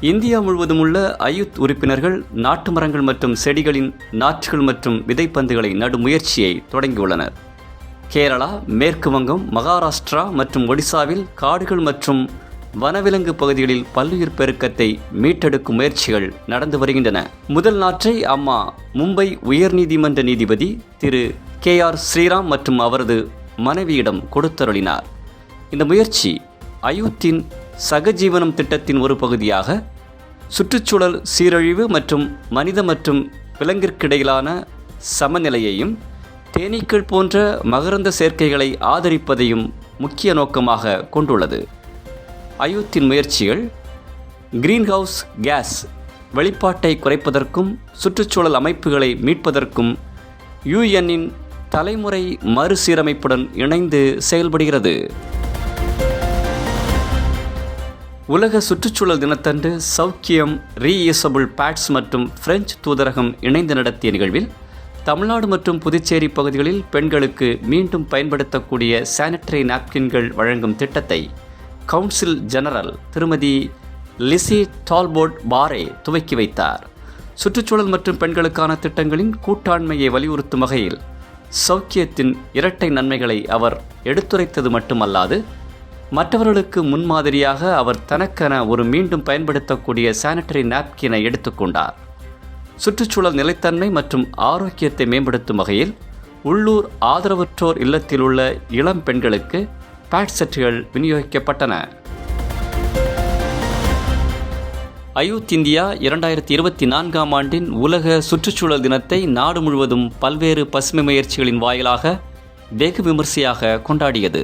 India முழுவதும் உள்ள அயுத் உறுப்பினர்கள் நாட்டு மரங்கள் மற்றும் செடிகளின் நாற்றுகள் மற்றும் விதைப்பந்துகளை நடும் முயற்சியை தொடங்கியுள்ளனர். கேரளா மேற்கு வங்கம் மகாராஷ்டிரா மற்றும் ஒடிசாவில் காடுகள் மற்றும் வனவிலங்கு பகுதிகளில் பல்லுயிர் பெருக்கத்தை மீட்டெடுக்கும் முயற்சிகள் நடந்து வருகின்றன. முதல் நாற்றை அம்மா மும்பை உயர்நீதிமன்ற நீதிபதி திரு கே ஆர் ஸ்ரீராம் மற்றும் அவரது மனைவியிடம் கொடுத்தருளினார். இந்த முயற்சி அயுத்தின் சகஜீவனம் திட்டத்தின் ஒரு பகுதியாக சுற்றுச்சூழல் சீரழிவு மற்றும் மனித மற்றும் விலங்கிற்கிடையிலான சமநிலையையும் தேனீக்கள் போன்ற மகரந்த சேர்க்கைகளை ஆதரிப்பதையும் முக்கிய நோக்கமாக கொண்டுள்ளது. அயோத்தின் முயற்சிகள் கிரீன்ஹவுஸ் கேஸ் வெளிப்பாட்டை குறைப்பதற்கும் சுற்றுச்சூழல் அமைப்புகளை மீட்பதற்கும் யுஎன்னின் தலைமுறை மறுசீரமைப்புடன் இணைந்து செயல்படுகிறது. உலக சுற்றுச்சூழல் தினத்தன்று சௌக்கியம் ரீயூசபிள் பேட்ஸ் மற்றும் பிரெஞ்சு தூதரகம் இணைந்து நடத்திய நிகழ்வில் தமிழ்நாடு மற்றும் புதுச்சேரி பகுதிகளில் பெண்களுக்கு மீண்டும் பயன்படுத்தக்கூடிய சானிட்டரி நாப்கின்கள் வழங்கும் திட்டத்தை கவுன்சில் ஜெனரல் திருமதி லிசி டால்போர்ட் பாரே துவக்கி வைத்தார். சுற்றுச்சூழல் மற்றும் பெண்களுக்கான திட்டங்களின் கூட்டாண்மையை வலியுறுத்தும் வகையில் சௌக்கியத்தின் இரட்டை நன்மைகளை அவர் எடுத்துரைத்தது மட்டுமல்லாது மற்றவர்களுக்கு முன்மாதிரியாக அவர் தனக்கென ஒரு மீண்டும் பயன்படுத்தக்கூடிய சானிட்டரி நாப்கினை எடுத்துக்கொண்டார். சுற்றுச்சூழல் நிலைத்தன்மை மற்றும் ஆரோக்கியத்தை மேம்படுத்தும் வகையில் உள்ளூர் ஆதரவற்றோர் இல்லத்தில் உள்ள இளம் பெண்களுக்கு பேட் செட்டுகள் விநியோகிக்கப்பட்டன. அயூத் இந்தியா இரண்டாயிரத்தி இருபத்தி நான்காம் ஆண்டின் உலக சுற்றுச்சூழல் தினத்தை நாடு முழுவதும் பல்வேறு பசுமை முயற்சிகளின் வாயிலாக வெகு விமர்சையாக கொண்டாடியது.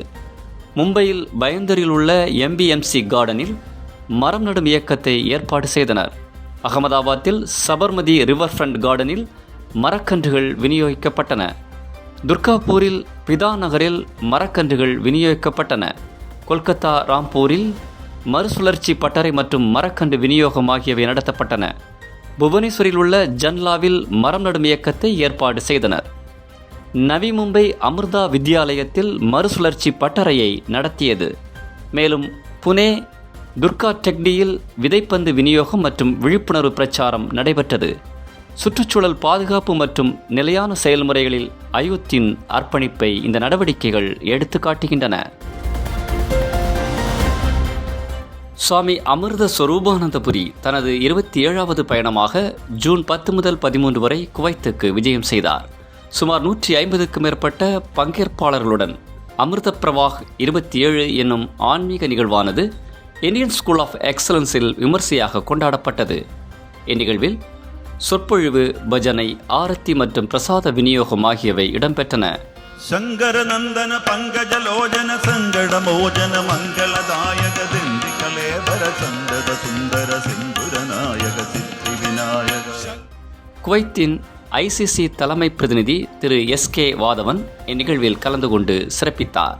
மும்பையில் பயந்தரில் உள்ள எம்பிஎம்சி கார்டனில் மரம் நடும் இயக்கத்தை ஏற்பாடு செய்தனர். அகமதாபாத்தில் சபர்மதி ரிவர் ஃப்ரண்ட் கார்டனில் மரக்கன்றுகள் விநியோகிக்கப்பட்டன. துர்காபூரில் பிதா நகரில் மரக்கன்றுகள் விநியோகிக்கப்பட்டன. கொல்கத்தா ராம்பூரில் மறுசுழற்சி பட்டறை மற்றும் மரக்கன்று விநியோகம் ஆகியவை நடத்தப்பட்டன. புவனேஸ்வரில் உள்ள ஜன்லாவில் மரம் நடும் இயக்கத்தை ஏற்பாடு செய்தனர். நவி மும்பை அமிர்தா வித்யாலயத்தில் மறுசுழற்சி பட்டறையை நடத்தியது. மேலும் புனே துர்கா டெக்டியில் விதைப்பந்து விநியோகம் மற்றும் விழிப்புணர்வு பிரச்சாரம் நடைபெற்றது. சுற்றுச்சூழல் பாதுகாப்பு மற்றும் நிலையான செயல்முறைகளில் அயோத்தின் அர்ப்பணிப்பை இந்த நடவடிக்கைகள் எடுத்து காட்டுகின்றன. சுவாமி அமிர்த ஸ்வரூபானந்தபுரி தனது இருபத்தி ஏழாவது பயணமாக ஜூன் பத்து முதல் பதிமூன்று வரை குவைத்துக்கு விஜயம் செய்தார். சுமார் நூற்றி ஐம்பதுக்கும் மேற்பட்ட பங்கேற்பாளர்களுடன் அமிர்த பிரவாக் இருபத்தி ஏழு என்னும் ஆன்மீக நிகழ்வானது இந்தியன் ஸ்கூல் ஆஃப் எக்ஸலன்ஸில் விமர்சையாக கொண்டாடப்பட்டது. இந்நிகழ்வில் சொற்பொழிவு பஜனை ஆரத்தி மற்றும் பிரசாத விநியோகம் ஆகியவை இடம்பெற்றன. சங்கர நந்தன பங்கஜலோஜன சங்கட மோஜன மங்களதாயக திண்டிகலேவர சந்தத சுந்தர செந்துர நாயக சித்தி விநாயக குவைத்தின் ஐசிசி தலைமை பிரதிநிதி திரு எஸ் கே வாதவன் இந்நிகழ்வில் கலந்து கொண்டு சிறப்பித்தார்.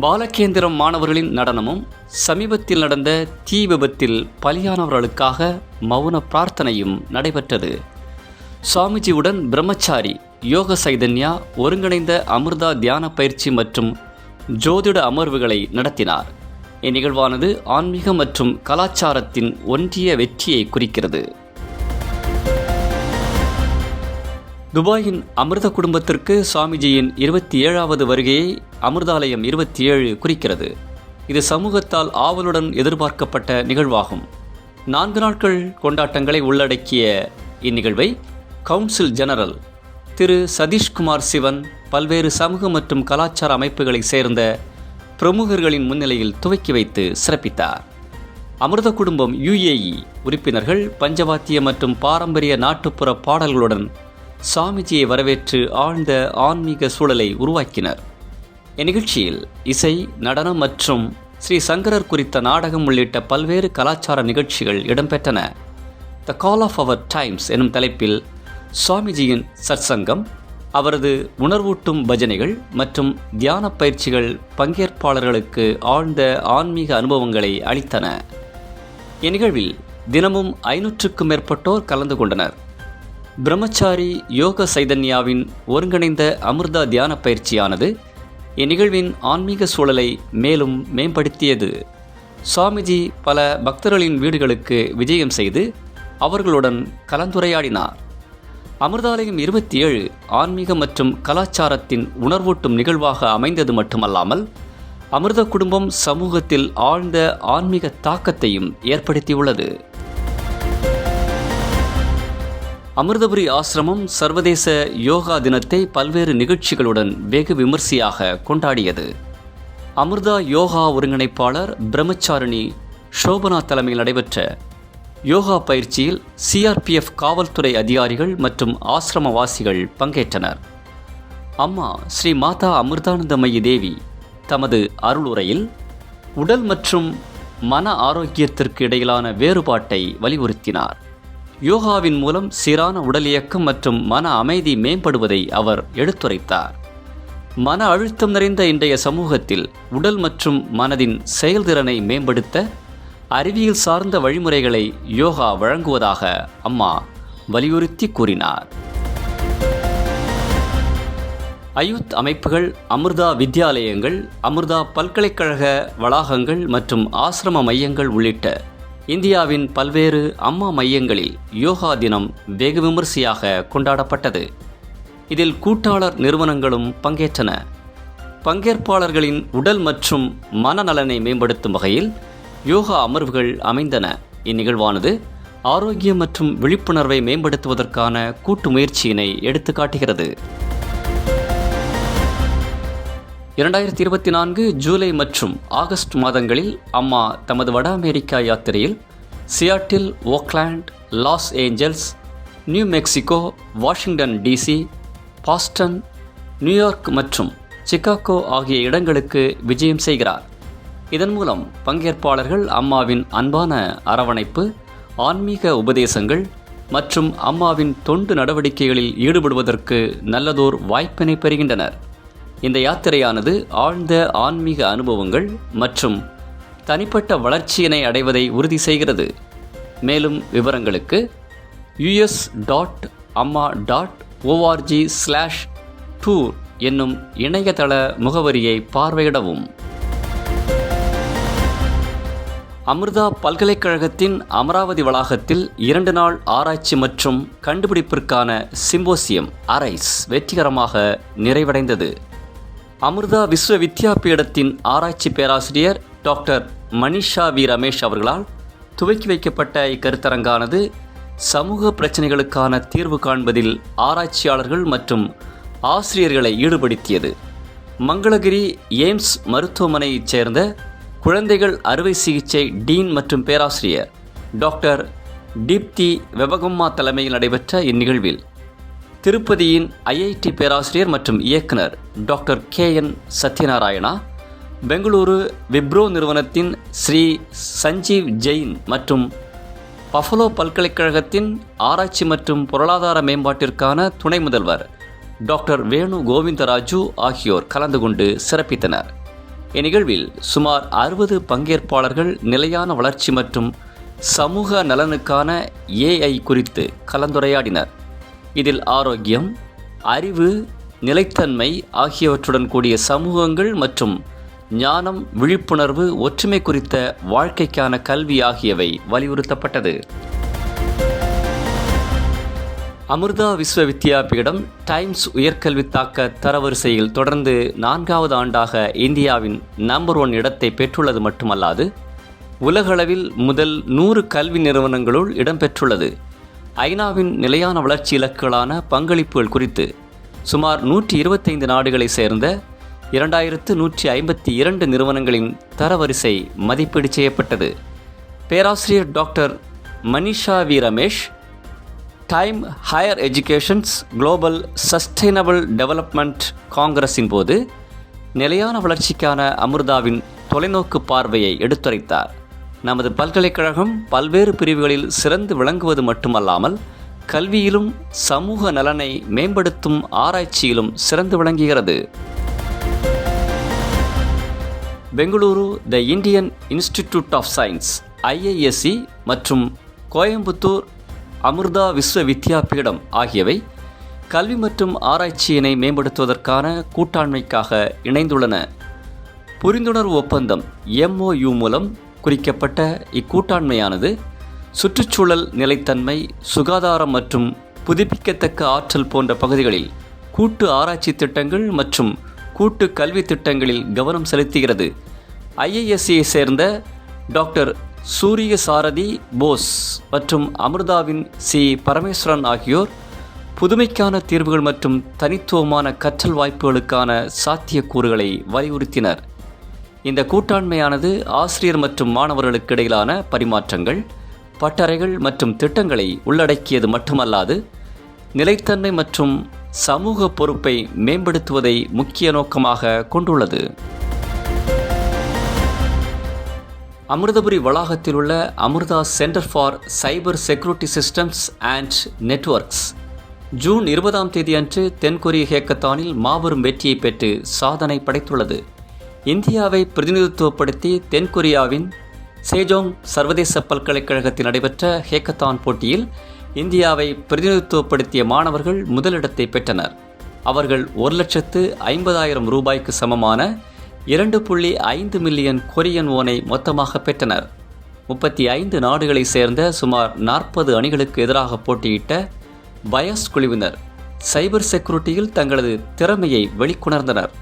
பாலகேந்திரம் மாணவர்களின் நடனமும் சமீபத்தில் நடந்த தீ விபத்தில் பலியானவர்களுக்காக மௌன பிரார்த்தனையும் நடைபெற்றது. சுவாமிஜியுடன் பிரம்மச்சாரி யோக சைதன்யா ஒருங்கிணைந்த அமிர்தா தியான பயிற்சி மற்றும் ஜோதிட அமர்வுகளை நடத்தினார். இந்நிகழ்வானது ஆன்மீக மற்றும் கலாச்சாரத்தின் ஒன்றிய வெற்றியை குறிக்கிறது. துபாயின் அமிர்த குடும்பத்திற்கு சுவாமிஜியின் இருபத்தி ஏழாவது வருகையை அமிர்தாலயம் இருபத்தி ஏழு குறிக்கிறது. இது சமூகத்தால் ஆவலுடன் எதிர்பார்க்கப்பட்ட நிகழ்வாகும். நான்கு நாட்கள் கொண்டாட்டங்களை உள்ளடக்கிய இந்நிகழ்வை கவுன்சில் ஜெனரல் திரு சதீஷ்குமார் சிவன் பல்வேறு சமூக மற்றும் கலாச்சார அமைப்புகளைச் சேர்ந்த பிரமுகர்களின் முன்னிலையில் துவக்கி வைத்து சிறப்பித்தார். அமிர்த குடும்பம் யுஏஇ உறுப்பினர்கள் பஞ்சவாத்திய மற்றும் பாரம்பரிய நாட்டுப்புற பாடல்களுடன் சாமிஜியை வரவேற்று ஆழ்ந்த ஆன்மீக சூழலை உருவாக்கினர். இந்நிகழ்ச்சியில் இசை நடனம் மற்றும் ஸ்ரீ சங்கரர் குறித்த நாடகம் உள்ளிட்ட பல்வேறு கலாச்சார நிகழ்ச்சிகள் இடம்பெற்றன. த கால் ஆஃப் அவர் டைம்ஸ் எனும் தலைப்பில் சுவாமிஜியின் சற்சங்கம் அவரது உணர்வூட்டும் பஜனைகள் மற்றும் தியான பயிற்சிகள் பங்கேற்பாளர்களுக்கு ஆழ்ந்த ஆன்மீக அனுபவங்களை அளித்தன. இந்நிகழ்வில் தினமும் ஐநூற்றுக்கும் மேற்பட்டோர் கலந்து கொண்டனர். பிரம்மச்சாரி யோக சைதன்யாவின் ஒருங்கிணைந்த அமிர்தா தியான பயிற்சியானது இந்நிகழ்வின் ஆன்மீக சூழலை மேலும் மேம்படுத்தியது. சுவாமிஜி பல பக்தர்களின் வீடுகளுக்கு விஜயம் செய்து அவர்களுடன் கலந்துரையாடினார். அமிர்தாலயம் இருபத்தி ஏழு ஆன்மீக மற்றும் கலாச்சாரத்தின் உணர்வூட்டும் நிகழ்வாக அமைந்தது மட்டுமல்லாமல் அமிர்த குடும்பம் சமூகத்தில் ஆழ்ந்த ஆன்மீக தாக்கத்தையும் ஏற்படுத்தியுள்ளது. அமிர்தபுரி ஆசிரமம் சர்வதேச யோகா தினத்தை பல்வேறு நிகழ்ச்சிகளுடன் வெகு விமர்சையாக கொண்டாடியது. அமிர்தா யோகா ஒருங்கிணைப்பாளர் பிரம்மச்சாரிணி ஷோபனா தலைமையில் நடைபெற்ற யோகா பயிற்சியில் சிஆர்பிஎஃப் காவல்துறை அதிகாரிகள் மற்றும் ஆசிரமவாசிகள் பங்கேற்றனர். அம்மா ஸ்ரீ மாதா அமிர்தானந்தமயி தேவி தமது அருளுரையில் உடல் மற்றும் மன ஆரோக்கியத்திற்கு இடையிலான வேறுபாட்டை வலியுறுத்தினார். யோகாவின் மூலம் சீரான உடல் இயக்கம் மற்றும் மன அமைதி மேம்படுவதை அவர் எடுத்துரைத்தார். மன அழுத்தம் நிறைந்த இன்றைய சமூகத்தில் உடல் மற்றும் மனதின் செயல்திறனை மேம்படுத்த அறிவியல் சார்ந்த வழிமுறைகளை யோகா வழங்குவதாக அம்மா வலியுறுத்தி கூறினார். அயுத் அமைப்புகள் அமிர்தா வித்யாலயங்கள் அமிர்தா பல்கலைக்கழக வளாகங்கள் மற்றும் ஆசிரம மையங்கள் உள்ளிட்ட இந்தியாவின் பல்வேறு அம்மா மையங்களில் யோகா தினம் வெகு விமரிசையாக கொண்டாடப்பட்டது. இதில் கூட்டாளர் நிறுவனங்களும் பங்கேற்றன. பங்கேற்பாளர்களின் உடல் மற்றும் மனநலனை மேம்படுத்தும் வகையில் யோகா அமர்வுகள் அமைந்தன. இந்நிகழ்வானது ஆரோக்கியம் மற்றும் விழிப்புணர்வை மேம்படுத்துவதற்கான கூட்டு முயற்சியினை எடுத்துக்காட்டுகிறது. இரண்டாயிரத்தி இருபத்தி நான்கு ஜூலை மற்றும் ஆகஸ்ட் மாதங்களில் அம்மா தமது வட அமெரிக்கா யாத்திரையில் Seattle Oakland Los Angeles New Mexico Washington DC Boston New York மற்றும் சிகாகோ ஆகிய இடங்களுக்கு விஜயம் செய்கிறார். இதன் மூலம் பங்கேற்பாளர்கள் அம்மாவின் அன்பான அரவணைப்பு ஆன்மீக உபதேசங்கள் மற்றும் அம்மாவின் தொண்டு நடவடிக்கைகளில் ஈடுபடுவதற்கு நல்லதோர் வாய்ப்பினை பெறுகின்றனர். இந்த யாத்திரையானது ஆழ்ந்த ஆன்மீக அனுபவங்கள் மற்றும் தனிப்பட்ட வளர்ச்சியினை அடைவதை உறுதி செய்கிறது. மேலும் விவரங்களுக்கு US dot Amma dot O R G slash tour என்னும் இணையதள முகவரியை பார்வையிடவும். அமிர்தா பல்கலைக்கழகத்தின் அமராவதி வளாகத்தில் இரண்டு நாள் ஆராய்ச்சி மற்றும் கண்டுபிடிப்பிற்கான சிம்போசியம் அரைஸ் வெற்றிகரமாக நிறைவடைந்தது. அமிர்தா விஸ்வ வித்யாபீடத்தின் ஆராய்ச்சி பேராசிரியர் டாக்டர் மனிஷா வி ரமேஷ் அவர்களால் துவக்கி வைக்கப்பட்ட இக்கருத்தரங்கானது சமூக பிரச்சனைகளுக்கான தீர்வு காண்பதில் ஆராய்ச்சியாளர்கள் மற்றும் ஆசிரியர்களை ஈடுபடுத்தியது. மங்களகிரி எய்ம்ஸ் மருத்துவமனையைச் சேர்ந்த குழந்தைகள் அறுவை சிகிச்சை டீன் மற்றும் பேராசிரியர் டாக்டர் தீப்தி வெபகம்மா தலைமையில் நடைபெற்ற இந்நிகழ்வில் திருப்பதியின் ஐஐடி பேராசிரியர் மற்றும் இயக்குனர் doctor K N Satyanarayana Bengaluru Wipro நிறுவனத்தின் ஸ்ரீ சஞ்சீவ் ஜெயின் மற்றும் பஃபலோ பல்கலைக்கழகத்தின் ஆராய்ச்சி மற்றும் பொருளாதார மேம்பாட்டிற்கான துணை முதல்வர் டாக்டர் வேணு கோவிந்தராஜு ஆகியோர் கலந்து கொண்டு சிறப்பித்தனர். இந்நிகழ்வில் சுமார் அறுபது பங்கேற்பாளர்கள் நிலையான வளர்ச்சி மற்றும் சமூக நலனுக்கான ஏஐ குறித்து கலந்துரையாடினர். இதில் ஆரோக்கியம் அறிவு நிலைத்தன்மை ஆகியவற்றுடன் கூடிய சமூகங்கள் மற்றும் ஞானம் விழிப்புணர்வு ஒற்றுமை குறித்த வாழ்க்கைக்கான கல்வி ஆகியவை வலியுறுத்தப்பட்டது. அமிர்தா விஸ்வ வித்யாபீடம் டைம்ஸ் உயர்கல்வி தாக்க தரவரிசையில் தொடர்ந்து நான்காவது ஆண்டாக இந்தியாவின் நம்பர் ஒன் இடத்தை பெற்றுள்ளது மட்டுமல்லாது உலகளவில் முதல் நூறு கல்வி நிறுவனங்களுள் இடம்பெற்றுள்ளது. ஐநாவின் நிலையான வளர்ச்சி இலக்குகளான பங்களிப்புகள் குறித்து சுமார் நூற்றி இருபத்தைந்து நாடுகளை சேர்ந்த இரண்டாயிரத்து நூற்றி ஐம்பத்தி இரண்டு நிறுவனங்களின் தரவரிசை மதிப்பீடு செய்யப்பட்டது. பேராசிரியர் doctor Manisha V. Ramesh time higher educations global sustainable development காங்கிரஸின் போது நிலையான வளர்ச்சிக்கான அமிர்தாவின் தொலைநோக்கு பார்வையை எடுத்துரைத்தார். நமது பல்கலைக்கழகம் பல்வேறு பிரிவுகளில் சிறந்து விளங்குவது மட்டுமல்லாமல் கல்வியிலும் சமூக நலனை மேம்படுத்தும் ஆராய்ச்சியிலும் சிறந்து விளங்குகிறது. Bengaluru the Indian institute of science IISc மற்றும் கோயம்புத்தூர் அமிர்தா விஸ்வ வித்யாபீடம் ஆகியவை கல்வி மற்றும் ஆராய்ச்சியினை மேம்படுத்துவதற்கான கூட்டாண்மைக்காக இணைந்துள்ளன. புரிந்துணர்வு ஒப்பந்தம் எம்ஓயு மூலம் குறிக்கப்பட்ட இக்கூட்டாண்மையானது சுற்றுச்சூழல் நிலைத்தன்மை சுகாதாரம் மற்றும் புதுப்பிக்கத்தக்க ஆற்றல் போன்ற பகுதிகளில் கூட்டு ஆராய்ச்சி திட்டங்கள் மற்றும் கூட்டு கல்வி திட்டங்களில் கவனம் செலுத்துகிறது. ஐஐஎஸ்சியை சேர்ந்த டாக்டர் சூரிய சாரதி போஸ் மற்றும் அமிர்தாவின் சி பரமேஸ்வரன் ஆகியோர் புதுமைக்கான தீர்வுகள் மற்றும் தனித்துவமான கற்றல் வாய்ப்புகளுக்கான சாத்தியக்கூறுகளை வலியுறுத்தினர். இந்த கூட்டாண்மையானது ஆசிரியர் மற்றும் மாணவர்களுக்கு இடையிலான பரிமாற்றங்கள் பட்டறைகள் மற்றும் திட்டங்களை உள்ளடக்கியது மட்டுமல்லாது நிலைத்தன்மை மற்றும் சமூக பொறுப்பை மேம்படுத்துவதை முக்கிய நோக்கமாக கொண்டுள்ளது. அமிர்தபுரி வளாகத்தில் உள்ள Amrita centre for cyber security systems and networks June இருபதாம் தேதியன்று தென்கொரிய ஹேக்கத்தானில் மாபெரும் வெற்றியை பெற்று சாதனை படைத்துள்ளது. இந்தியாவை பிரதிநிதித்துவப்படுத்தி தென்கொரியாவின் சேஜோங் சர்வதேச பல்கலைக்கழகத்தில் நடைபெற்ற ஹேக்கத்தான் போட்டியில் இந்தியாவை பிரதிநிதித்துவப்படுத்திய மாணவர்கள் முதலிடத்தை பெற்றனர். அவர்கள் ஒரு லட்சத்து ஐம்பதாயிரம் ரூபாய்க்கு சமமான இரண்டு புள்ளி ஐந்து மில்லியன் கொரியன் ஓனை மொத்தமாக பெற்றனர். முப்பத்தி ஐந்து நாடுகளை சேர்ந்த சுமார் நாற்பது அணிகளுக்கு எதிராக போட்டியிட்ட பயஸ் குழுவினர் சைபர் செக்யூரிட்டியில் தங்களது திறமையை வெளிக்கொணர்ந்தனர்.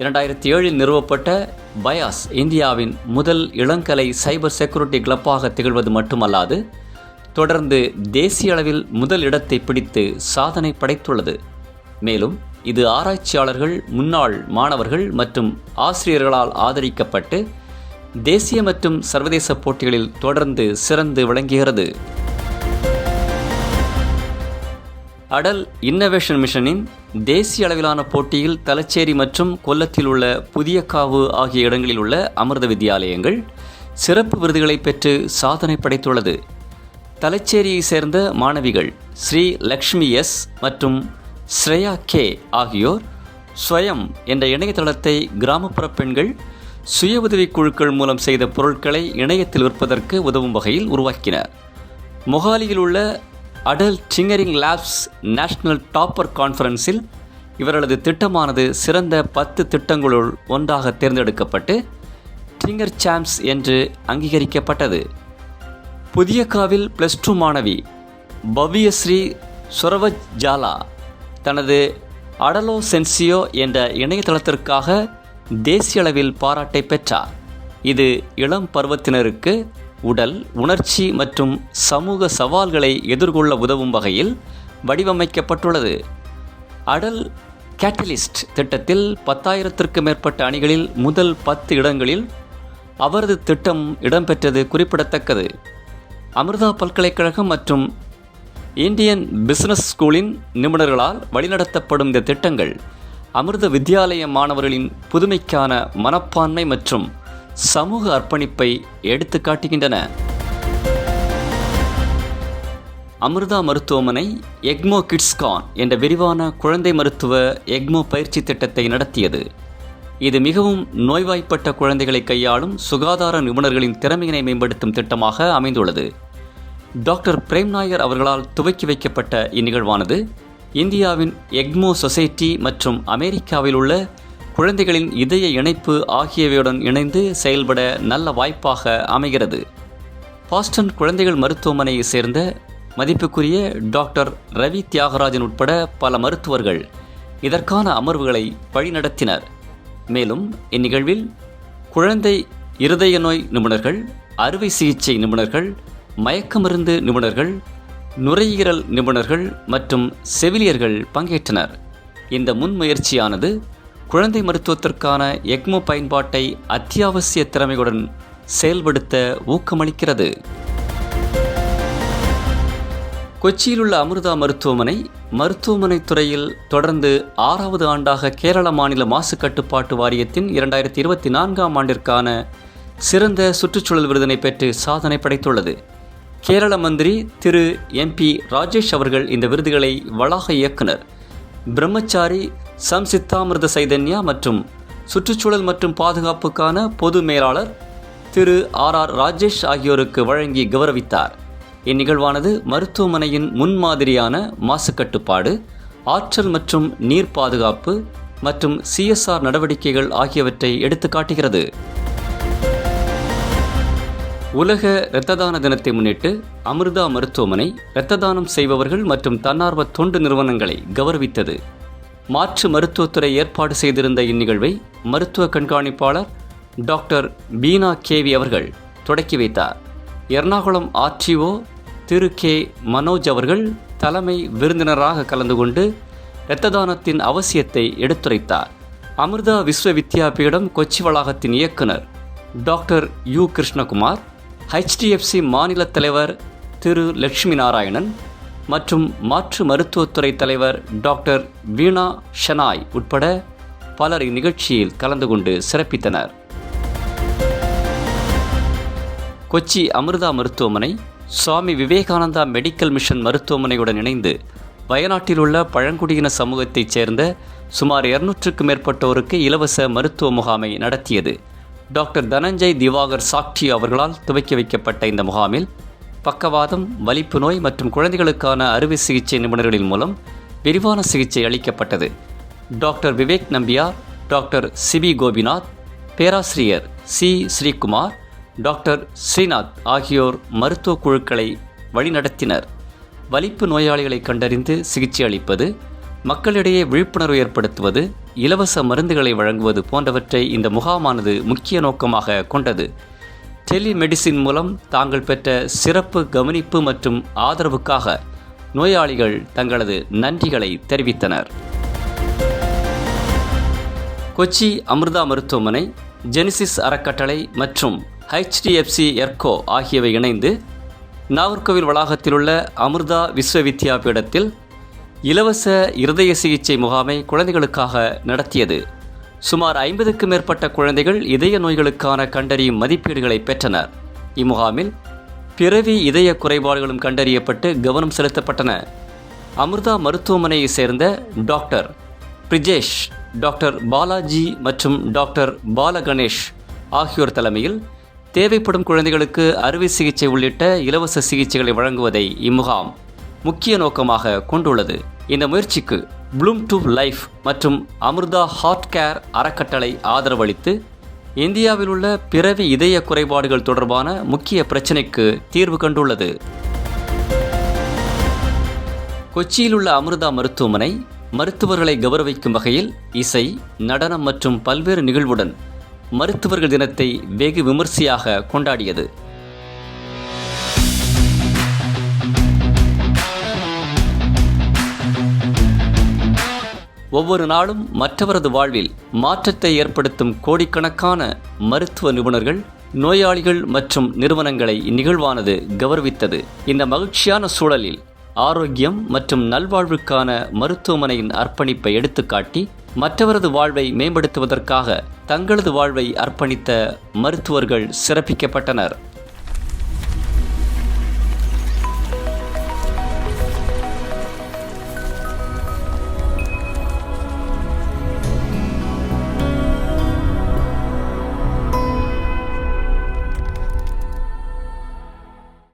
இரண்டாயிரத்தி ஏழில் நிறுவப்பட்ட பயாஸ் இந்தியாவின் முதல் இளங்கலை சைபர் செக்யூரிட்டி கிளப்பாக திகழ்வது மட்டுமல்லாது தொடர்ந்து தேசிய அளவில் முதல் இடத்தை பிடித்து சாதனை படைத்துள்ளது. மேலும் இது ஆராய்ச்சியாளர்கள் முன்னாள் மாணவர்கள் மற்றும் ஆசிரியர்களால் ஆதரிக்கப்பட்டு தேசிய மற்றும் சர்வதேச போட்டிகளில் தொடர்ந்து சிறந்து விளங்குகிறது. அடல் இன்னோவேஷன் மிஷனின் தேசிய அளவிலான போட்டியில் தலச்சேரி மற்றும் கொல்லத்தில் உள்ள புதிய காவு ஆகிய இடங்களில் உள்ள அமிர்த வித்யாலயங்கள் சிறப்பு விருதுகளை பெற்று சாதனை படைத்துள்ளது. தலச்சேரியை சேர்ந்த மாணவிகள் ஸ்ரீ லக்ஷ்மி எஸ் மற்றும் ஸ்ரேயா கே ஆகியோர் ஸ்வயம் என்ற இணையதளத்தை கிராமப்புற பெண்கள் சுய உதவிக் குழுக்கள் மூலம் செய்த பொருட்களை இணையத்தில் விற்பதற்கு உதவும் வகையில் உருவாக்கினர். மொஹாலியில் உள்ள Atal tinkering labs national topper கான்ஃபரன்ஸில் இவர்களது திட்டமானது சிறந்த பத்து திட்டங்களுள் ஒன்றாக தேர்ந்தெடுக்கப்பட்டு டிங்கர் சாம்ப்ஸ் என்று அங்கீகரிக்கப்பட்டது. புதியக்காவில் பிளஸ் டூ மாணவி பவ்யஸ்ரீ சுரவஜ் ஜாலா தனது அடலோ சென்சியோ என்ற இணையதளத்திற்காக தேசிய அளவில் பாராட்டை பெற்றார். இது இளம் பருவத்தினருக்கு உடல் உணர்ச்சி மற்றும் சமூக சவால்களை எதிர்கொள்ள உதவும் வகையில் வடிவமைக்கப்பட்டுள்ளது. அடல் கேட்டலிஸ்ட் திட்டத்தில் பத்தாயிரத்திற்கு மேற்பட்ட அணிகளில் முதல் பத்து இடங்களில் அவரது திட்டம் இடம்பெற்றது குறிப்பிடத்தக்கது. அமிர்தா பல்கலைக்கழகம் மற்றும் இந்தியன் பிசினஸ் ஸ்கூலின் நிபுணர்களால் வழிநடத்தப்படும் இந்த திட்டங்கள் அமிர்த வித்யாலய மாணவர்களின் புதுமைக்கான மனப்பான்மை மற்றும் சமூக அர்ப்பணிப்பை எடுத்து காட்டுகின்றன. அமிர்தா மருத்துவமனை எக்மோ கிட்ஸ்கான் என்ற விரிவான குழந்தை மருத்துவ எக்மோ பயிற்சி திட்டத்தை நடத்தியது. இது மிகவும் நோய்வாய்ப்பட்ட குழந்தைகளை கையாளும் சுகாதார நிபுணர்களின் திறமையினை மேம்படுத்தும் திட்டமாக அமைந்துள்ளது. டாக்டர் பிரேம் நாயர் அவர்களால் துவக்கி வைக்கப்பட்ட இந்நிகழ்வானது இந்தியாவின் எக்மோ சொசைட்டி மற்றும் அமெரிக்காவில் உள்ள குழந்தைகளின் இதய இணைப்பு ஆகியவையுடன் இணைந்து செயல்பட நல்ல வாய்ப்பாக அமைகிறது. பாஸ்டன் குழந்தைகள் மருத்துவமனையை சேர்ந்த மதிப்புக்குரிய டாக்டர் ரவி தியாகராஜன் உட்பட பல மருத்துவர்கள் இதற்கான அமர்வுகளை வழிநடத்தினர். மேலும் இந்நிகழ்வில் குழந்தை இருதய நோய் நிபுணர்கள் அறுவை சிகிச்சை நிபுணர்கள் மயக்க மருந்து நிபுணர்கள் நுரையீரல் நிபுணர்கள் மற்றும் செவிலியர்கள் பங்கேற்றனர். இந்த முன்முயற்சியானது குழந்தை மருத்துவத்திற்கான எக்மோ பயன்பாட்டை அத்தியாவசிய திறமையுடன் செயல்படுத்த ஊக்கமளிக்கிறது. கொச்சியில் உள்ள அமிர்தா மருத்துவமனை மருத்துவமனை துறையில் தொடர்ந்து ஆறாவது ஆண்டாக கேரள மாநில மாசு கட்டுப்பாட்டு வாரியத்தின் இரண்டாயிரத்தி இருபத்தி நான்காம் ஆண்டிற்கான சிறந்த சுற்றுச்சூழல் விருதினை பெற்று சாதனை படைத்துள்ளது. கேரள மந்திரி திரு எம்பி ராஜேஷ் அவர்கள் இந்த விருதுகளை வளாக இயக்குனர். பிரம்மச்சாரி சம்சித்தாமிர்த சைதன்யா மற்றும் சுற்றுச்சூழல் மற்றும் பாதுகாப்புக்கான பொது மேலாளர் திரு ஆர் ஆர் ராஜேஷ் ஆகியோருக்கு வழங்கி கௌரவித்தார். இந்நிகழ்வானது மருத்துவமனையின் முன்மாதிரியான மாசு கட்டுப்பாடு ஆற்றல் மற்றும் நீர் பாதுகாப்பு மற்றும் சிஎஸ்ஆர் நடவடிக்கைகள் ஆகியவற்றை எடுத்து காட்டுகிறது. உலக இரத்த தான தினத்தை முன்னிட்டு அமிர்தா மருத்துவமனை இரத்த தானம் செய்பவர்கள் மற்றும் தன்னார்வ தொண்டு நிறுவனங்களை கௌரவித்தது. மாற்று மருத்துவத்துறை ஏற்பாடு செய்திருந்த இந்நிகழ்வை மருத்துவ கண்காணிப்பாளர் டாக்டர் பீனா கேவி அவர்கள் தொடக்கி வைத்தார். எர்ணாகுளம் ஆர்டிஓ திரு கே மனோஜ் அவர்கள் தலைமை விருந்தினராக கலந்து கொண்டு இரத்த தானத்தின் அவசியத்தை எடுத்துரைத்தார். அமிர்தா விஸ்வ வித்யாபீடம் கொச்சி வளாகத்தின் இயக்குனர் டாக்டர் யு கிருஷ்ணகுமார் ஹெச்டிஎஃப்சி மாநில தலைவர் திரு லட்சுமி நாராயணன் மற்றும் மாற்று மருத்துவத்துறை தலைவர் டாக்டர் வீணா ஷனாய் உட்பட பலர் இந்நிகழ்ச்சியில் கலந்து கொண்டு சிறப்பித்தனர். கொச்சி அமிர்தா மருத்துவமனை சுவாமி விவேகானந்தா மெடிக்கல் மிஷன் மருத்துவமனையுடன் இணைந்து வயநாட்டில் உள்ள பழங்குடியின சமூகத்தைச் சேர்ந்த சுமார் இருநூற்றுக்கும் மேற்பட்டோருக்கு இலவச மருத்துவ முகாமை நடத்தியது. டாக்டர் தனஞ்சய் திவாகர் சாக்டி அவர்களால் துவக்கி வைக்கப்பட்ட இந்த முகாமில் பக்கவாதம் வலிப்பு நோய் மற்றும் குழந்தைகளுக்கான அறுவை சிகிச்சை நிபுணர்களின் மூலம் விரிவான சிகிச்சை அளிக்கப்பட்டது. Doctor Vivek Nambiar doctor CP Gopinath பேராசிரியர் சி ஸ்ரீகுமார் டாக்டர் ஸ்ரீநாத் ஆகியோர் மருத்துவ குழுக்களை வழிநடத்தினர். வலிப்பு நோயாளிகளை கண்டறிந்து சிகிச்சை அளிப்பது மக்களிடையே விழிப்புணர்வு ஏற்படுத்துவது இலவச மருந்துகளை வழங்குவது போன்றவற்றை இந்த முகாமானது முக்கிய நோக்கமாக கொண்டது. டெலிமெடிசின் மூலம் தாங்கள் பெற்ற சிறப்பு கவனிப்பு மற்றும் ஆதரவுக்காக நோயாளிகள் தங்களது நன்றிகளை தெரிவித்தனர். கொச்சி அமிர்தா மருத்துவமனை ஜெனிசிஸ் அறக்கட்டளை மற்றும் ஹெச்டிஎஃப்சி எர்கோ ஆகியவை இணைந்து நாகர்கோவில் வளாகத்தில் உள்ள அமிர்தா விஸ்வ வித்யாபீடத்தில் இலவச இருதய சிகிச்சை முகாமை குழந்தைகளுக்காக நடத்தியது. சுமார் ஐம்பதுக்கும் மேற்பட்ட குழந்தைகள் இதய நோய்களுக்கான கண்டறியும் மதிப்பீடுகளை பெற்றனர். இம்முகாமில் பிறவி இதய குறைபாடுகளும் கண்டறியப்பட்டு கவனம் செலுத்தப்பட்டன. அமிர்தா மருத்துவமனையைச் சேர்ந்த டாக்டர் பிரிஜேஷ் டாக்டர் பாலாஜி மற்றும் டாக்டர் பாலகணேஷ் ஆகியோர் தலைமையில் தேவைப்படும் குழந்தைகளுக்கு அறுவை சிகிச்சை உள்ளிட்ட இலவச சிகிச்சைகளை வழங்குவதை இம்முகாம் முக்கிய நோக்கமாக கொண்டுள்ளது. இந்த முயற்சிக்கு ப்ளூம் டு லைஃப் மற்றும் அமிர்தா ஹார்ட் கேர் அறக்கட்டளை ஆதரவளித்து இந்தியாவில் உள்ள பிறவி இதய குறைபாடுகள் தொடர்பான முக்கிய பிரச்சினைக்கு தீர்வு கண்டுள்ளது. கொச்சியில் உள்ள அமிர்தா மருத்துவமனை மருத்துவர்களை கௌரவிக்கும் வகையில் இசை நடனம் மற்றும் பல்வேறு நிகழ்வுடன் மருத்துவர்கள் தினத்தை வெகு விமர்சையாக கொண்டாடியது. ஒவ்வொரு நாளும் மற்றவரது வாழ்வில் மாற்றத்தை ஏற்படுத்தும் கோடிக்கணக்கான மருத்துவ நிபுணர்கள் நோயாளிகள் மற்றும் நிறுவனங்களை இந்நிகழ்வானது கௌரவித்தது. இந்த மகிழ்ச்சியான சூழலில் ஆரோக்கியம் மற்றும் நல்வாழ்வுக்கான மருத்துவமனையின் அர்ப்பணிப்பை எடுத்துக்காட்டி மற்றவரது வாழ்வை மேம்படுத்துவதற்காக தங்களது வாழ்வை அர்ப்பணித்த மருத்துவர்கள் சிறப்பிக்கப்பட்டனர்.